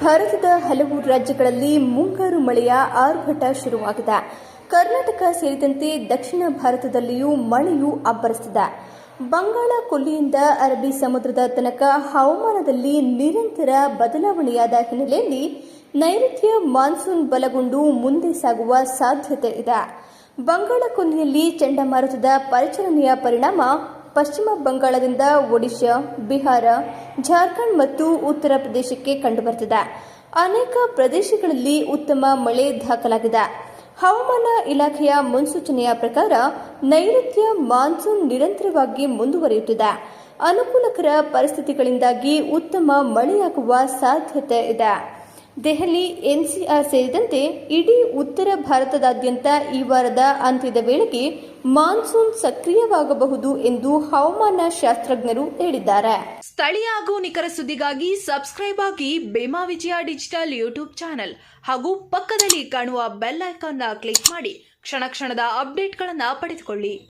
ಭಾರತದ ಹಲವು ರಾಜ್ಯಗಳಲ್ಲಿ ಮುಂಗಾರು ಮಳೆಯ ಆರ್ಭಟ ಶುರುವಾಗಿದೆ. ಕರ್ನಾಟಕ ಸೇರಿದಂತೆ ದಕ್ಷಿಣ ಭಾರತದಲ್ಲಿಯೂ ಮಳೆಯು ಅಬ್ಬರಿಸಿದೆ. ಬಂಗಾಳ ಕೊಲ್ಲಿಯಿಂದ ಅರಬ್ಬಿ ಸಮುದ್ರದ ತನಕ ಹವಾಮಾನದಲ್ಲಿ ನಿರಂತರ ಬದಲಾವಣೆಯಾದ ಹಿನ್ನೆಲೆಯಲ್ಲಿ ನೈಋತ್ಯ ಮಾನ್ಸೂನ್ ಬಲಗೊಂಡು ಮುಂದೆ ಸಾಗುವ ಸಾಧ್ಯತೆ ಇದೆ. ಬಂಗಾಳ ಕೊಲ್ಲಿಯಲ್ಲಿ ಚಂಡಮಾರುತದ ಪರಿಚಲನೆಯ ಪರಿಣಾಮ ಪಶ್ಚಿಮ ಬಂಗಾಳದಿಂದ ಒಡಿಶಾ, ಬಿಹಾರ ಜಾರ್ಖಂಡ್ ಮತ್ತು ಉತ್ತರ ಪ್ರದೇಶಕ್ಕೆ ಕಂಡುಬರುತ್ತಿದೆ. ಅನೇಕ ಪ್ರದೇಶಗಳಲ್ಲಿ ಉತ್ತಮ ಮಳೆ ದಾಖಲಾಗಿದೆ. ಹವಾಮಾನ ಇಲಾಖೆಯ ಮುನ್ಸೂಚನೆಯ ಪ್ರಕಾರ ನೈಋತ್ಯ ಮಾನ್ಸೂನ್ ನಿರಂತರವಾಗಿ ಮುಂದುವರಿಯುತ್ತಿದೆ. ಅನುಕೂಲಕರ ಪರಿಸ್ಥಿತಿಗಳಿಂದಾಗಿ ಉತ್ತಮ ಮಳೆಯಾಗುವ ಸಾಧ್ಯತೆ ಇದೆ. ದೆಹಲಿ ಎನ್ಸಿಆರ್ ಸೇರಿದಂತೆ ಇಡೀ ಉತ್ತರ ಭಾರತದಾದ್ಯಂತ ಈ ವಾರದ ಅಂತ್ಯದ ವೇಳೆಗೆ ಮಾನ್ಸೂನ್ ಸಕ್ರಿಯವಾಗಬಹುದು ಎಂದು ಹವಾಮಾನ ಶಾಸ್ತ್ರಜ್ಞರು ಹೇಳಿದ್ದಾರೆ. ಸ್ಥಳೀಯ ಹಾಗೂ ನಿಖರ ಸುದ್ದಿಗಾಗಿ ಸಬ್ಸ್ಕ್ರೈಬ್ ಆಗಿ ಬೇಮಾ ವಿಜಯ ಡಿಜಿಟಲ್ ಯೂಟ್ಯೂಬ್ ಚಾನೆಲ್ ಹಾಗೂ ಪಕ್ಕದಲ್ಲಿ ಕಾಣುವ ಬೆಲ್ ಐಕಾನ್ನ ಕ್ಲಿಕ್ ಮಾಡಿ ಕ್ಷಣ ಕ್ಷಣದ ಅಪ್ಡೇಟ್ಗಳನ್ನು ಪಡೆದುಕೊಳ್ಳಿ.